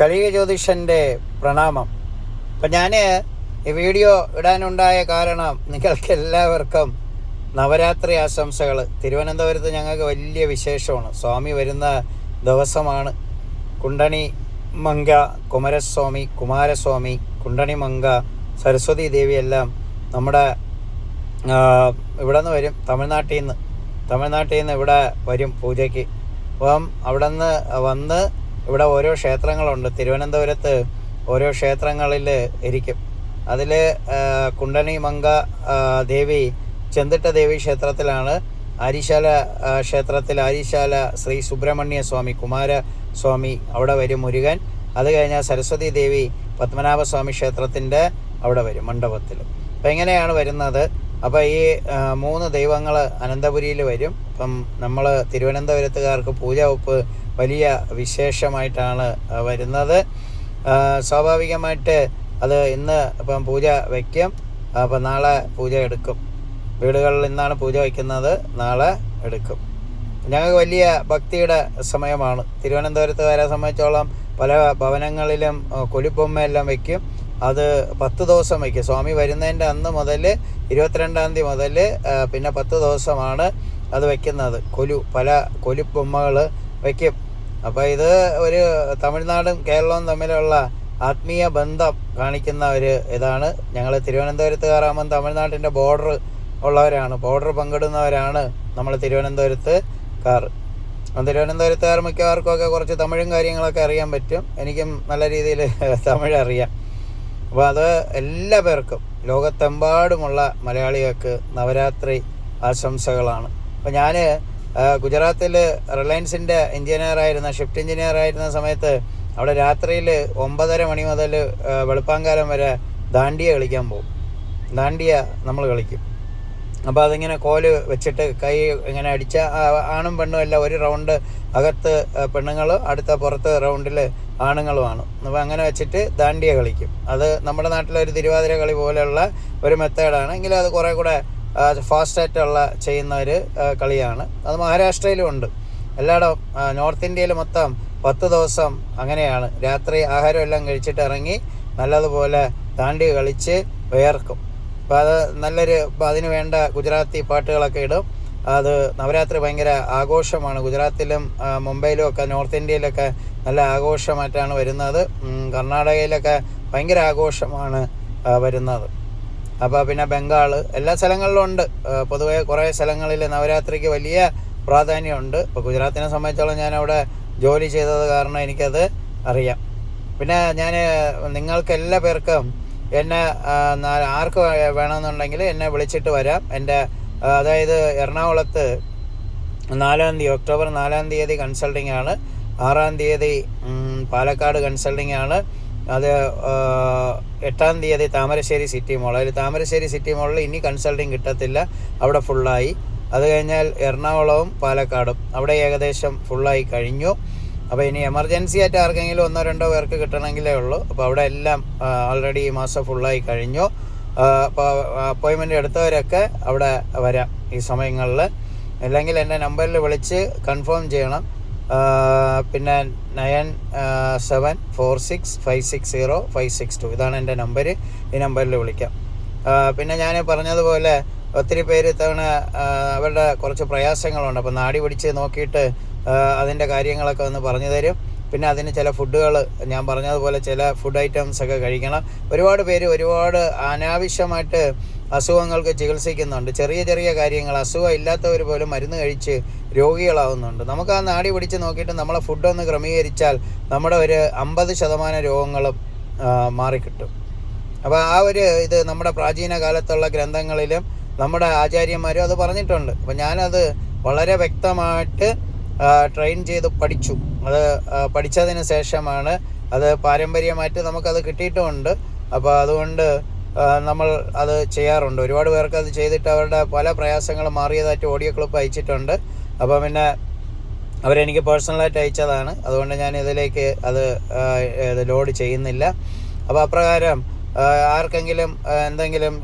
കലിക ജ്യോതിഷന്റെ പ്രണാമം. അപ്പം ഞാൻ ഈ വീഡിയോ ഇടാനുണ്ടായ കാരണം നിങ്ങൾക്ക് എല്ലാവർക്കും നവരാത്രി ആശംസകൾ തിരുവനന്തപുരത്ത് ഞങ്ങൾക്ക് വലിയ വിശേഷമാണ്. സ്വാമി വരുന്ന ദിവസമാണ്. കുണ്ടണി മങ്ക കുമരസ്വാമി കുമാരസ്വാമി കുണ്ടണി മങ്ക സരസ്വതി ദേവി എല്ലാം നമ്മുടെ ഇവിടെ നിന്ന് വരും. തമിഴ്നാട്ടിൽ നിന്ന് തമിഴ്നാട്ടിൽ നിന്ന് ഇവിടെ വരും പൂജയ്ക്ക്. അപ്പം അവിടെ നിന്ന് വന്ന് ഇവിടെ ഓരോ ക്ഷേത്രങ്ങളുണ്ട്. തിരുവനന്തപുരത്ത് ഓരോ ക്ഷേത്രങ്ങളിൽ ഇരിക്കും. അതിൽ കുണ്ടണി മങ്ക ദേവി ചെന്തിട്ട ദേവി ക്ഷേത്രത്തിലാണ്. ആരിശാല ക്ഷേത്രത്തിൽ ആരിശാല ശ്രീ സുബ്രഹ്മണ്യ സ്വാമി കുമാര സ്വാമി അവിടെ വരും മുരുകൻ. അത് കഴിഞ്ഞാൽ സരസ്വതി ദേവി പത്മനാഭസ്വാമി ക്ഷേത്രത്തിന്റെ അവിടെ വരും മണ്ഡപത്തിൽ അപ്പം എങ്ങനെയാണ് വരുന്നത്. അപ്പോൾ ഈ മൂന്ന് ദൈവങ്ങൾ അനന്തപുരിയിൽ വരും. അപ്പം നമ്മൾ തിരുവനന്തപുരത്തുകാർക്ക് പൂജ ഒപ്പ് വലിയ വിശേഷമായിട്ടാണ് വരുന്നത്. സ്വാഭാവികമായിട്ട് അത് ഇന്ന് ഇപ്പം പൂജ വയ്ക്കും അപ്പം നാളെ പൂജ എടുക്കും. വീടുകളിൽ ഇന്നാണ് പൂജ വയ്ക്കുന്നത് നാളെ എടുക്കും. ഞങ്ങൾക്ക് വലിയ ഭക്തിയുടെ സമയമാണ്. തിരുവനന്തപുരത്തുകാരെ സംബന്ധിച്ചോളം പല ഭവനങ്ങളിലും കൊലിപ്പൊമ്മയെല്ലാം വയ്ക്കും അത് പത്ത് ദിവസം വയ്ക്കും. സ്വാമി വരുന്നതിന്റെ അന്ന് മുതൽ ഇരുപത്തിരണ്ടാം തീയതി മുതൽ പിന്നെ പത്ത് ദിവസമാണ് അത് വയ്ക്കുന്നത്. കൊലു പല കൊലുപ്പൊമ്മകൾ വയ്ക്കും. അപ്പോൾ ഇത് ഒരു തമിഴ്നാടും കേരളവും തമ്മിലുള്ള ആത്മീയ ബന്ധം കാണിക്കുന്ന ഒരു ഇതാണ്. ഞങ്ങൾ തിരുവനന്തപുരത്തുകാരാകുമ്പം തമിഴ്നാട്ടിന്റെ ബോർഡർ ഉള്ളവരാണ്. ബോർഡർ പങ്കിടുന്നവരാണ് നമ്മൾ തിരുവനന്തപുരത്ത് കാർ തിരുവനന്തപുരത്തുകാർ മിക്കവാർക്കും ഒക്കെ കുറച്ച് തമിഴും കാര്യങ്ങളൊക്കെ അറിയാൻ പറ്റും. എനിക്കും നല്ല രീതിയിൽ തമിഴ് അറിയാം. അപ്പോൾ അത് എല്ലാ പേർക്കും ലോകത്തെമ്പാടുമുള്ള മലയാളികൾക്ക് നവരാത്രി ആശംസകളാണ്. അപ്പോൾ ഞാൻ ഗുജറാത്തിൽ റിലയൻസിന്റെ എഞ്ചിനീയറായിരുന്ന ഷിഫ്റ്റ് എഞ്ചിനീയർ ആയിരുന്ന സമയത്ത് അവിടെ രാത്രിയിൽ ഒമ്പതര മണി മുതൽ വെളുപ്പാങ്കാലം വരെ ദാണ്ടിയ കളിക്കാൻ പോകും. ദാണ്ടിയ നമ്മൾ കളിക്കും. അപ്പോൾ അതിങ്ങനെ കോൽ വെച്ചിട്ട് കൈ ഇങ്ങനെ അടിച്ച ആണും പെണ്ണും എല്ലാം ഒരു റൗണ്ട് അകത്ത് പെണ്ണുങ്ങൾ അടുത്ത പുറത്ത് റൗണ്ടിൽ ആണുങ്ങളുമാണ്. അപ്പോൾ അങ്ങനെ വെച്ചിട്ട് ദാണ്ടിയ കളിക്കും. അത് നമ്മുടെ നാട്ടിലെ ഒരു തിരുവാതിര കളി പോലെയുള്ള ഒരു മെത്തേഡാണ്. എങ്കിലും അത് കുറേ കൂടെ ഫാസ്റ്റായിട്ടുള്ള ചെയ്യുന്ന ഒരു കളിയാണ്. അത് മഹാരാഷ്ട്രയിലും ഉണ്ട്. എല്ലായിടവും നോർത്ത് ഇന്ത്യയിൽ മൊത്തം പത്ത് ദിവസം അങ്ങനെയാണ്. രാത്രി ആഹാരം എല്ലാം കഴിച്ചിട്ട് ഇറങ്ങി നല്ലതുപോലെ താണ്ടി കളിച്ച് വിയർക്കും. അപ്പോൾ അത് നല്ലൊരു അതിന് വേണ്ട ഗുജറാത്തി പാട്ടുകളൊക്കെ ഇടും. അത് നവരാത്രി ഭയങ്കര ആഘോഷമാണ്. ഗുജറാത്തിലും മുംബൈയിലും ഒക്കെ നോർത്ത് ഇന്ത്യയിലൊക്കെ നല്ല ആഘോഷമായിട്ടാണ് വരുന്നത്. കർണാടകയിലൊക്കെ ഭയങ്കര ആഘോഷമാണ് വരുന്നത്. അപ്പോൾ പിന്നെ ബംഗാൾ എല്ലാ സ്ഥലങ്ങളിലും ഉണ്ട്. പൊതുവെ കുറേ സ്ഥലങ്ങളിൽ നവരാത്രിക്ക് വലിയ പ്രാധാന്യമുണ്ട്. ഇപ്പോൾ ഗുജറാത്തിനെ സംബന്ധിച്ചോളം ഞാൻ അവിടെ ജോലി ചെയ്തത് കാരണം എനിക്കത് അറിയാം. പിന്നെ ഞാൻ നിങ്ങൾക്ക് എല്ലാ പേർക്കും എന്നെ ആർക്ക് വേണമെന്നുണ്ടെങ്കിൽ എന്നെ വിളിച്ചിട്ട് വരാം. എന്റെ അതായത് എറണാകുളത്ത് നാലാം തീയതി ഒക്ടോബർ നാലാം തീയതി കൺസൾട്ടിംഗ് ആണ്. ആറാം തീയതി പാലക്കാട് കൺസൾട്ടിംഗ് ആണ്. അത് എട്ടാം തീയതി താമരശ്ശേരി സിറ്റി മോൾ അതിൽ താമരശ്ശേരി സിറ്റി മോളിൽ ഇനി കൺസൾട്ടിങ് കിട്ടത്തില്ല. അവിടെ ഫുള്ളായി അത് കഴിഞ്ഞാൽ എറണാകുളവും പാലക്കാടും. അവിടെ ഏകദേശം ഫുള്ളായി കഴിഞ്ഞു. അപ്പോൾ ഇനി എമർജൻസി ആയിട്ട് ആർക്കെങ്കിലും ഒന്നോ രണ്ടോ പേർക്ക് കിട്ടണമെങ്കിലേ ഉള്ളൂ. അപ്പോൾ അവിടെ എല്ലാം ഓൾറെഡി ഈ മാസം ഫുള്ളായി കഴിഞ്ഞു. അപ്പോയിൻമെന്റ് എടുത്തവരൊക്കെ അവിടെ വരാം ഈ സമയങ്ങളിൽ അല്ലെങ്കിൽ എന്റെ നമ്പറിൽ വിളിച്ച് കൺഫേം ചെയ്യണം. പിന്നെ nine seven four six five six zero five six two ഇതാണ് എന്റെ നമ്പർ ഈ നമ്പറിൽ വിളിക്കാം. പിന്നെ ഞാൻ പറഞ്ഞതുപോലെ ഒത്തിരി പേര് ഇത്തവണ അവരുടെ കുറച്ച് പ്രയാസങ്ങളുണ്ട്. അപ്പോൾ നാടി പിടിച്ച് നോക്കിയിട്ട് അതിന്റെ കാര്യങ്ങളൊക്കെ ഒന്ന് പറഞ്ഞു തരും. പിന്നെ അതിന് ചില ഫുഡുകൾ ഞാൻ പറഞ്ഞതുപോലെ ചില ഫുഡ് ഐറ്റംസ് ഒക്കെ കഴിക്കണം. ഒരുപാട് പേര് ഒരുപാട് അനാവശ്യമായിട്ട് അസുഖങ്ങൾക്ക് ചികിത്സിക്കുന്നുണ്ട്. ചെറിയ ചെറിയ കാര്യങ്ങൾ അസുഖം ഇല്ലാത്തവർ പോലും മരുന്ന് കഴിച്ച് രോഗികളാവുന്നുണ്ട്. നമുക്ക് ആ നാടി പിടിച്ച് നോക്കിയിട്ട് നമ്മളെ ഫുഡൊന്ന് ക്രമീകരിച്ചാൽ നമ്മുടെ ഒരു അമ്പത് ശതമാനം രോഗങ്ങളും മാറിക്കിട്ടും. അപ്പോൾ ആ ഒരു ഇത് നമ്മുടെ പ്രാചീന കാലത്തുള്ള ഗ്രന്ഥങ്ങളിലും നമ്മുടെ ആചാര്യന്മാരും അത് പറഞ്ഞിട്ടുണ്ട്. അപ്പോൾ ഞാനത് വളരെ വ്യക്തമായിട്ട് ട്രെയിൻ ചെയ്ത് പഠിച്ചു. ആ, പഠിച്ചതിന് ശേഷമാണ് അത് പാരമ്പര്യമായിട്ട് നമുക്കത് കിട്ടിയിട്ടുമുണ്ട്. അപ്പോൾ അതുകൊണ്ട് നമ്മൾ അത് ചെയ്യാറുണ്ട്. ഒരുപാട് പേർക്ക് അത് ചെയ്തിട്ട് അവരുടെ പല പ്രയാസങ്ങളും മാറിയതായിട്ട് ഓഡിയോ ക്ലിപ്പ് അയച്ചിട്ടുണ്ട്. അപ്പോൾ പിന്നെ അവരെനിക്ക് പേഴ്സണലായിട്ട് അയച്ചതാണ്. അതുകൊണ്ട് ഞാൻ ഇതിലേക്ക് അത് ലോഡ് ചെയ്യുന്നില്ല. അപ്പോൾ അപ്രകാരം ആർക്കെങ്കിലും എന്തെങ്കിലും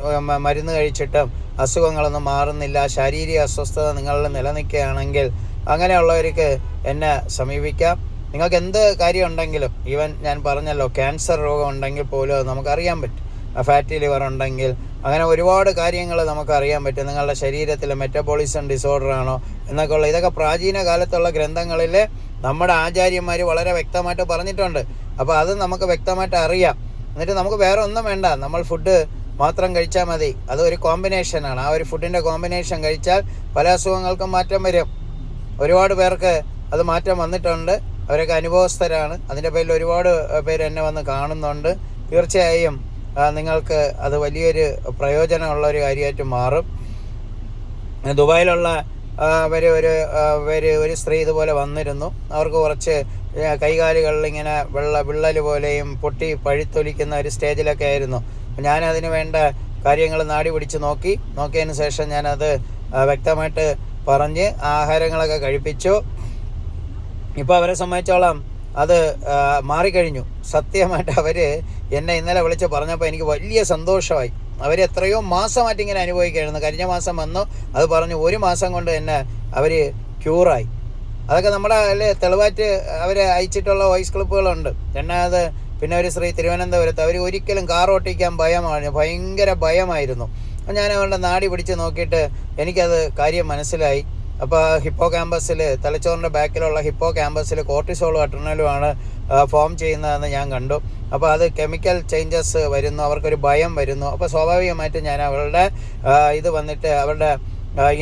മരുന്ന് കഴിച്ചിട്ടും അസുഖങ്ങളൊന്നും മാറുന്നില്ല ശാരീരിക അസ്വസ്ഥത നിങ്ങളിൽ നിലനിൽക്കുകയാണെങ്കിൽ അങ്ങനെയുള്ളവർക്ക് എന്നെ സമീപിക്കാം. നിങ്ങൾക്ക് എന്ത് കാര്യം ഉണ്ടെങ്കിലും ഈവൻ ഞാൻ പറഞ്ഞല്ലോ ക്യാൻസർ രോഗം ഉണ്ടെങ്കിൽ പോലും നമുക്കറിയാൻ പറ്റും. ഫാറ്റി ലിവർ ഉണ്ടെങ്കിൽ അങ്ങനെ ഒരുപാട് കാര്യങ്ങൾ നമുക്ക് അറിയാൻ പറ്റും. നിങ്ങളുടെ ശരീരത്തിലെ മെറ്റബോളിസം ഡിസോർഡർ ആണോ എന്നൊക്കെ ഉള്ള ഇതൊക്കെ പ്രാചീന കാലത്തുള്ള ഗ്രന്ഥങ്ങളിൽ നമ്മുടെ ആചാര്യന്മാർ വളരെ വ്യക്തമായിട്ട് പറഞ്ഞിട്ടുണ്ട്. അപ്പോൾ അത് നമുക്ക് വ്യക്തമായിട്ട് അറിയാം. എന്നിട്ട് നമുക്ക് വേറെ ഒന്നും വേണ്ട. നമ്മൾ ഫുഡ് മാത്രം കഴിച്ചാൽ മതി. അത് ഒരു കോമ്പിനേഷനാണ് ആ ഒരു ഫുഡിന്റെ കോമ്പിനേഷൻ കഴിച്ചാൽ പല അസുഖങ്ങൾക്കും മാറ്റം വരും. ഒരുപാട് പേർക്ക് അത് മാറ്റം വന്നിട്ടുണ്ട്. അവരൊക്കെ അനുഭവസ്ഥരാണ്. അതിന്റെ പേരിൽ ഒരുപാട് പേര് എന്നെ വന്ന് കാണുന്നുണ്ട്. തീർച്ചയായും നിങ്ങൾക്ക് അത് വലിയൊരു പ്രയോജനമുള്ള ഒരു കാര്യമായിട്ട് മാറും. ദുബായിലുള്ള അവർ ഒരു പേര് ഒരു സ്ത്രീ ഇതുപോലെ വന്നിരുന്നു. അവർക്ക് കുറച്ച് കൈകാലുകളിൽ ഇങ്ങനെ വെള്ള വിള്ളൽ പോലെയും പൊട്ടി പഴുത്തൊലിക്കുന്ന ഒരു സ്റ്റേജിലൊക്കെ ആയിരുന്നു. ഞാനതിന് വേണ്ട കാര്യങ്ങൾ നാടി പിടിച്ച് നോക്കി. നോക്കിയതിന് ശേഷം ഞാനത് വ്യക്തമായിട്ട് പറഞ്ഞ് ആഹാരങ്ങളൊക്കെ കഴിപ്പിച്ചു. ഇപ്പോൾ അവരെ സംബന്ധിച്ചോളം അത് മാറിക്കഴിഞ്ഞു. സത്യമായിട്ട് അവർ എന്നെ ഇന്നലെ വിളിച്ച് പറഞ്ഞപ്പോൾ എനിക്ക് വലിയ സന്തോഷമായി. അവർ എത്രയോ മാസമായിട്ട് ഇങ്ങനെ അനുഭവിക്കുകയായിരുന്നു. കഴിഞ്ഞ മാസം വന്നു അത് പറഞ്ഞു ഒരു മാസം കൊണ്ട് തന്നെ അവർ ക്യൂറായി. അതൊക്കെ നമ്മുടെ അല്ലേ തെളിവാറ്റ് അവർ അയച്ചിട്ടുള്ള വോയിസ് ക്ലിപ്പുകളുണ്ട്. രണ്ടാമത് പിന്നെ ഒരു ശ്രീ തിരുവനന്തപുരത്ത് അവർ ഒരിക്കലും കാർ ഓട്ടിക്കാൻ ഭയമാണ് ഭയങ്കര ഭയമായിരുന്നു. ഞാൻ അവരുടെ നാടി പിടിച്ച് നോക്കിയിട്ട് എനിക്കത് കാര്യം മനസ്സിലായി. അപ്പോൾ ഹിപ്പോ ക്യാമ്പസിൽ തലച്ചോറിന്റെ ബാക്കിലുള്ള ഹിപ്പോ ക്യാമ്പസിൽ കോർട്ടിസോളും അട്രണലുമാണ് ഫോം ചെയ്യുന്നതെന്ന് ഞാൻ കണ്ടു. അപ്പോൾ അത് കെമിക്കൽ ചേഞ്ചസ് വരുന്നു അവർക്കൊരു ഭയം വരുന്നു. അപ്പോൾ സ്വാഭാവികമായിട്ടും ഞാൻ അവരുടെ ഇത് വന്നിട്ട് അവരുടെ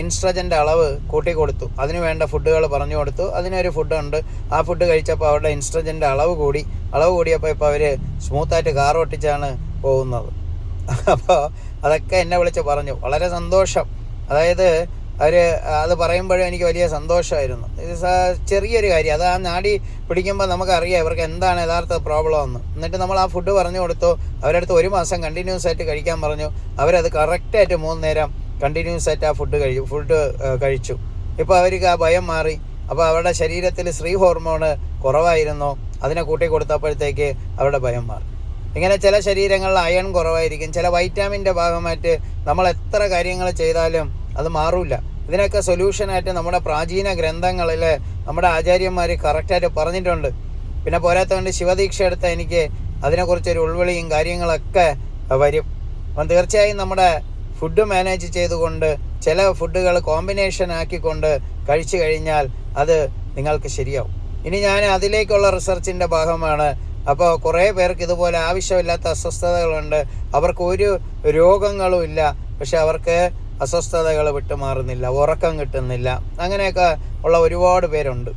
ഇൻസ്ട്രജന്റെ അളവ് കൂട്ടി കൊടുത്തു അതിന് വേണ്ട ഫുഡുകൾ പറഞ്ഞു കൊടുത്തു. അതിനൊരു ഫുഡുണ്ട്. ആ ഫുഡ് കഴിച്ചപ്പോൾ അവരുടെ ഇൻസ്ട്രജന്റെ അളവ് കൂടി. അളവ് കൂടിയപ്പോൾ ഇപ്പോൾ അവർ സ്മൂത്തായിട്ട് കാർ ഓട്ടിച്ചാണ് പോകുന്നത്. അപ്പോൾ അതൊക്കെ എന്നെ വിളിച്ച് പറഞ്ഞു. വളരെ സന്തോഷം. അതായത് അവർ അത് പറയുമ്പോഴും എനിക്ക് വലിയ സന്തോഷമായിരുന്നു. ഇത് ചെറിയൊരു കാര്യം. അത് ആ നാടി പിടിക്കുമ്പോൾ നമുക്കറിയാം ഇവർക്ക് എന്താണ് യഥാർത്ഥ പ്രോബ്ലം എന്ന്. എന്നിട്ട് നമ്മൾ ആ ഫുഡ് പറഞ്ഞു കൊടുത്തു. അവരടുത്ത് ഒരു മാസം കണ്ടിന്യൂസ് ആയിട്ട് കഴിക്കാൻ പറഞ്ഞു. അവരത് കറക്റ്റായിട്ട് മൂന്ന് നേരം കണ്ടിന്യൂസ് ആയിട്ട് ആ ഫുഡ് കഴിച്ചു ഫുഡ് കഴിച്ചു. ഇപ്പോൾ അവർക്ക് ആ ഭയം മാറി. അപ്പോൾ അവരുടെ ശരീരത്തിൽ സ്ത്രീ ഹോർമോണ് കുറവായിരുന്നു. അതിനെ കൂട്ടി കൊടുത്തപ്പോഴത്തേക്ക് അവരുടെ ഭയം മാറി. ഇങ്ങനെ ചില ശരീരങ്ങളിൽ അയൺ കുറവായിരിക്കും. ചില വൈറ്റാമിന്റെ ഭാഗമായിട്ട് നമ്മൾ എത്ര കാര്യങ്ങൾ ചെയ്താലും അത് മാറില്ല ഇതിനൊക്കെ സൊല്യൂഷനായിട്ട് നമ്മുടെ പ്രാചീന ഗ്രന്ഥങ്ങളിൽ നമ്മുടെ ആചാര്യന്മാർ കറക്റ്റായിട്ട് പറഞ്ഞിട്ടുണ്ട്. പിന്നെ പോരാത്തതുകൊണ്ട് ശിവദീക്ഷ എടുത്ത എനിക്ക് അതിനെക്കുറിച്ചൊരു ഉൾവിളിയും കാര്യങ്ങളൊക്കെ വരും. അപ്പം തീർച്ചയായും നമ്മുടെ ഫുഡ് മാനേജ് ചെയ്തുകൊണ്ട് ചില ഫുഡുകൾ കോമ്പിനേഷൻ ആക്കിക്കൊണ്ട് കഴിച്ചു കഴിഞ്ഞാൽ അത് നിങ്ങൾക്ക് ശരിയാവും. ഇനി ഞാൻ അതിലേക്കുള്ള റിസർച്ചിന്റെ ഭാഗമാണ് അപ്പോൾ കുറേ പേർക്ക് ഇതുപോലെ ആവശ്യമില്ലാത്ത അസ്വസ്ഥതകളുണ്ട്. അവർക്ക് ഒരു രോഗങ്ങളും ഇല്ല. പക്ഷെ അവർക്ക് അസ്വസ്ഥതകൾ വിട്ടുമാറുന്നില്ല ഉറക്കം കിട്ടുന്നില്ല. അങ്ങനെയൊക്കെ ഉള്ള ഒരുപാട് പേരുണ്ട്.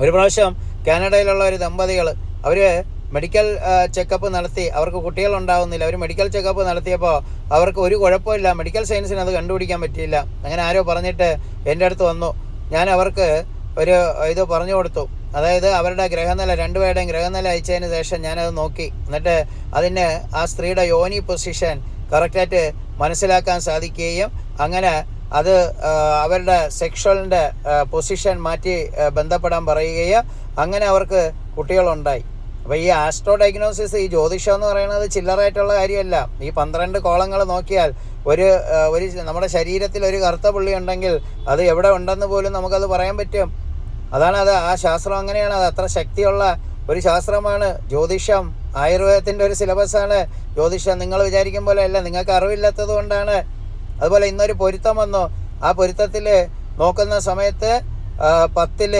ഒരു പ്രാവശ്യം കാനഡയിലുള്ള ഒരു ദമ്പതികൾ അവർ മെഡിക്കൽ ചെക്കപ്പ് നടത്തി. അവർക്ക് കുട്ടികൾ ഉണ്ടാവുന്നില്ല അവർ മെഡിക്കൽ ചെക്കപ്പ് നടത്തിയപ്പോൾ അവർക്ക് ഒരു കുഴപ്പമില്ല. മെഡിക്കൽ സയൻസിന് അത് കണ്ടുപിടിക്കാൻ പറ്റിയില്ല. അങ്ങനെ ആരോ പറഞ്ഞിട്ട് എന്റെ അടുത്ത് വന്നു. ഞാൻ അവർക്ക് ഒരു ഇത് പറഞ്ഞു കൊടുത്തു. അതായത് അവരുടെ ഗ്രഹനില രണ്ടുപേരുടെയും ഗ്രഹനില അയച്ചതിന് ശേഷം ഞാനത് നോക്കി. എന്നിട്ട് അതിന് ആ സ്ത്രീയുടെ യോനി പൊസിഷൻ കറക്റ്റായിട്ട് മനസ്സിലാക്കാൻ സാധിക്കുകയും അങ്ങനെ അത് അവരുടെ സെക്ഷലിന്റെ പൊസിഷൻ മാറ്റി ബന്ധപ്പെടാൻ പറയുകയും അങ്ങനെ അവർക്ക് കുട്ടികളുണ്ടായി. അപ്പോൾ ഈ ആസ്ട്രോ ഡയഗ്നോസിസ് ഈ ജ്യോതിഷം എന്ന് പറയുന്നത് ചില്ലറായിട്ടുള്ള കാര്യമല്ല. ഈ പന്ത്രണ്ട് കോളങ്ങൾ നോക്കിയാൽ ഒരു ഒരു നമ്മുടെ ശരീരത്തിൽ ഒരു കറുത്ത പുള്ളി ഉണ്ടെങ്കിൽ അത് എവിടെ ഉണ്ടെന്ന് പോലും നമുക്കത് പറയാൻ പറ്റും. അതാണ് അത് ആ ശാസ്ത്രം അങ്ങനെയാണ്. അത് അത്ര ശക്തിയുള്ള ഒരു ശാസ്ത്രമാണ്. ജ്യോതിഷം ആയുർവേദത്തിന്റെ ഒരു സിലബസാണ്. ജ്യോതിഷം നിങ്ങൾ വിചാരിക്കും പോലെ അല്ല നിങ്ങൾക്ക് അറിവില്ലാത്തത് കൊണ്ടാണ്. അതുപോലെ ഇന്നൊരു പൊരുത്തം വന്നു. ആ പൊരുത്തത്തിൽ നോക്കുന്ന സമയത്ത് പത്തിൽ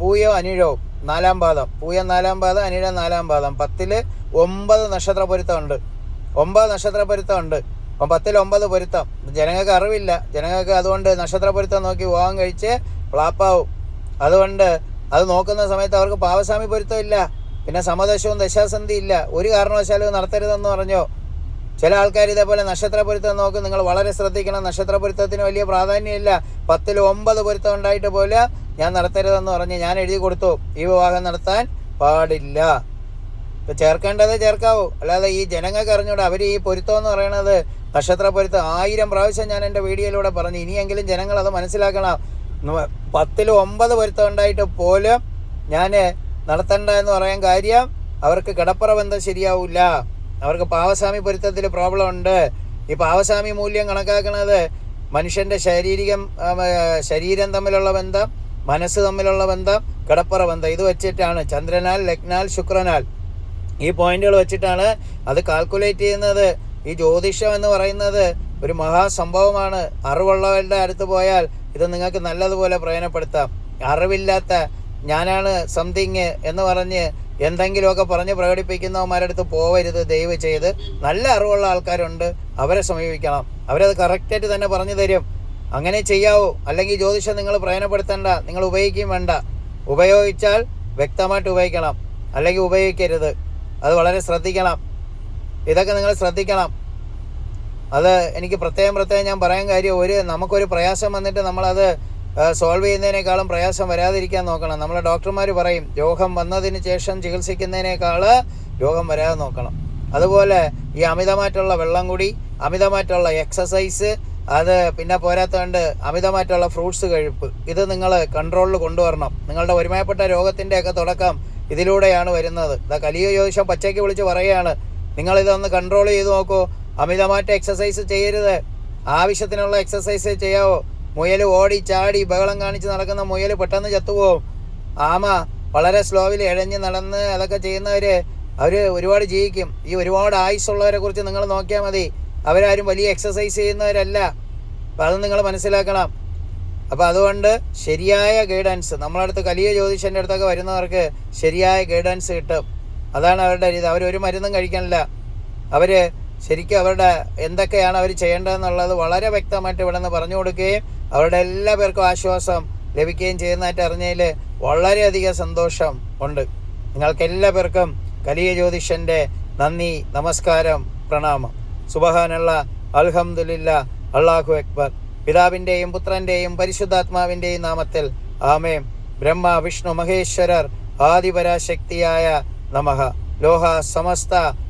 പൂയോ അനിഴോ നാലാം പാദം. പൂയ നാലാം പാദം അനിഴം നാലാം പാദം. പത്തിൽ ഒമ്പത് നക്ഷത്ര പൊരുത്തമുണ്ട്. ഒമ്പത് നക്ഷത്ര പൊരുത്തമുണ്ട്. അപ്പം പത്തിൽ ഒമ്പത് പൊരുത്തം. ജനങ്ങൾക്ക് അറിവില്ല. ജനങ്ങൾക്ക് അതുകൊണ്ട് നക്ഷത്ര പൊരുത്തം നോക്കി വിവാഹം കഴിച്ച് ഫ്ലാപ്പാവും അതുകൊണ്ട് അത് നോക്കുന്ന സമയത്ത് അവർക്ക് പാവസ്വാമി പൊരുത്തം ഇല്ല. പിന്നെ സമദശവും ദശാസന്ധി ഇല്ല. ഒരു കാരണവശാലും നടത്തരുതെന്ന് പറഞ്ഞോ? ചില ആൾക്കാർ ഇതേപോലെ നക്ഷത്ര പൊരുത്തം നോക്കും. നിങ്ങൾ വളരെ ശ്രദ്ധിക്കണം. നക്ഷത്ര പൊരുത്തത്തിന് വലിയ പ്രാധാന്യമില്ല. പത്തിൽ ഒമ്പത് പൊരുത്തം ഉണ്ടായിട്ട് പോലെ ഞാൻ നടത്തരുതെന്ന് പറഞ്ഞ് ഞാൻ എഴുതി കൊടുത്തു. ഈ വിവാഹം നടത്താൻ പാടില്ല. ഇപ്പം ചേർക്കേണ്ടത് ചേർക്കാവൂ. അല്ലാതെ ഈ ജനങ്ങൾക്ക് അറിഞ്ഞൂടെ. അവർ ഈ പൊരുത്തം എന്ന് പറയുന്നത് നക്ഷത്ര പൊരുത്തം. ആയിരം പ്രാവശ്യം ഞാൻ എന്റെ വീഡിയോയിലൂടെ പറഞ്ഞു. ഇനിയെങ്കിലും ജനങ്ങൾ അത് മനസ്സിലാക്കണം. പത്തിൽ ഒമ്പത് പൊരുത്തം ഉണ്ടായിട്ട് പോലും ഞാൻ നടത്തണ്ട എന്ന് പറയാൻ കാര്യം അവർക്ക് കിടപ്പുറ ബന്ധം ശരിയാവില്ല അവർക്ക് പാവസ്വാമി പൊരുത്തത്തിൽ പ്രോബ്ലം ഉണ്ട്. ഈ പാവസ്വാമി മൂല്യം കണക്കാക്കുന്നത് മനുഷ്യന്റെ ശാരീരികം ശരീരം തമ്മിലുള്ള ബന്ധം മനസ്സ് തമ്മിലുള്ള ബന്ധം കിടപ്പുറ ബന്ധം. ഇത് വെച്ചിട്ടാണ് ചന്ദ്രനാൽ ലഗ്നാൽ ശുക്രനാൽ. ഈ പോയിന്റുകൾ വെച്ചിട്ടാണ് അത് കാൽക്കുലേറ്റ് ചെയ്യുന്നത്. ഈ ജ്യോതിഷം എന്ന് പറയുന്നത് ഒരു മഹാസംഭവമാണ്. അറിവുള്ളവരുടെ അടുത്ത് പോയാൽ ഇത് നിങ്ങൾക്ക് നല്ലതുപോലെ പ്രയോജനപ്പെടുത്താം. അറിവില്ലാത്ത ഞാനാണ് സംതിങ് എന്ന് പറഞ്ഞ് എന്തെങ്കിലുമൊക്കെ പറഞ്ഞ് പ്രകടിപ്പിക്കുന്നവന്മാരുടെ അടുത്ത് പോവരുത് ദയവ് ചെയ്ത്. നല്ല അറിവുള്ള ആൾക്കാരുണ്ട് അവരെ സമീപിക്കണം. അവരത് കറക്റ്റായിട്ട് തന്നെ പറഞ്ഞു തരും. അങ്ങനെ ചെയ്യാവൂ. അല്ലെങ്കിൽ ജ്യോതിഷം നിങ്ങൾ പ്രയോജനപ്പെടുത്തേണ്ട നിങ്ങൾ ഉപയോഗിക്കുകയും വേണ്ട. ഉപയോഗിച്ചാൽ വ്യക്തമായിട്ട് ഉപയോഗിക്കണം. അല്ലെങ്കിൽ ഉപയോഗിക്കരുത്. അത് വളരെ ശ്രദ്ധിക്കണം. ഇതൊക്കെ നിങ്ങൾ ശ്രദ്ധിക്കണം. അത് എനിക്ക് പ്രത്യേകം പ്രത്യേകം ഞാൻ പറയാൻ കാര്യം ഒരു നമുക്കൊരു പ്രയാസം വന്നിട്ട് നമ്മളത് സോൾവ് ചെയ്യുന്നതിനേക്കാളും പ്രയാസം വരാതിരിക്കാൻ നോക്കണം. നമ്മളെ ഡോക്ടർമാർ പറയും രോഗം വന്നതിന് ശേഷം ചികിത്സിക്കുന്നതിനേക്കാൾ രോഗം വരാതെ നോക്കണം. അതുപോലെ ഈ അമിതമായിട്ടുള്ള വെള്ളം കുടി അമിതമായിട്ടുള്ള എക്സസൈസ് അത് പിന്നെ പോരാത്തതുകൊണ്ട് അമിതമായിട്ടുള്ള ഫ്രൂട്ട്സ് കഴിപ്പ് ഇത് നിങ്ങൾ കൺട്രോളിൽ കൊണ്ടുവരണം. നിങ്ങളുടെ ഒരുമയപ്പെട്ട രോഗത്തിന്റെയൊക്കെ തുടക്കം ഇതിലൂടെയാണ് വരുന്നത്. ഇതാ കലിയ ജ്യോതിഷം പച്ചയ്ക്ക് വിളിച്ച് പറയുകയാണ് നിങ്ങളിതൊന്ന് കൺട്രോൾ ചെയ്ത് നോക്കൂ. അമിതമായിട്ട് എക്സസൈസ് ചെയ്യരുത്. ആവശ്യത്തിനുള്ള എക്സസൈസ് ചെയ്യാവോ. മുയൽ ഓടി ചാടി ബഹളം കാണിച്ച് നടക്കുന്ന മുയൽ പെട്ടെന്ന് ചത്തുപോകും ആമ വളരെ സ്ലോവിൽ ഇഴഞ്ഞ് നടന്ന് അതൊക്കെ ചെയ്യുന്നവർ അവർ ഒരുപാട് ജീവിക്കും. ഈ ഒരുപാട് ആയുസ്സുള്ളവരെ കുറിച്ച് നിങ്ങൾ നോക്കിയാൽ മതി. അവരാരും വലിയ എക്സസൈസ് ചെയ്യുന്നവരല്ല. അപ്പം അത് നിങ്ങൾ മനസ്സിലാക്കണം. അപ്പോൾ അതുകൊണ്ട് ശരിയായ ഗൈഡൻസ് നമ്മളടുത്ത് കലിയ ജ്യോതിഷന്റെ അടുത്തൊക്കെ വരുന്നവർക്ക് ശരിയായ ഗൈഡൻസ് കിട്ടും. അതാണ് അവരുടെ രീതി. അവരൊരു മരുന്നും കഴിക്കണില്ല. അവർ ശരിക്കും അവരുടെ എന്തൊക്കെയാണ് അവർ ചെയ്യേണ്ടതെന്നുള്ളത് വളരെ വ്യക്തമായിട്ട് ഇവിടെ നിന്ന് പറഞ്ഞു കൊടുക്കുകയും അവരുടെ എല്ലാ പേർക്കും ആശ്വാസം ലഭിക്കുകയും ചെയ്യുന്നതായിട്ട് അറിഞ്ഞതിൽ വളരെയധികം സന്തോഷം ഉണ്ട്. നിങ്ങൾക്ക് എല്ലാ പേർക്കും കലിയ ജ്യോതിഷന്റെ നന്ദി നമസ്കാരം പ്രണാമം. സുബഹാനുള്ള അൽഹംദുലില്ല അള്ളാഹു അക്ബർ. പിതാവിന്റെയും പുത്രന്റെയും പരിശുദ്ധാത്മാവിന്റെയും നാമത്തിൽ ആമേം ബ്രഹ്മ വിഷ്ണു മഹേശ്വരർ ആദിപരാശക്തിയായ നമഹ. ലോഹ സമസ്ത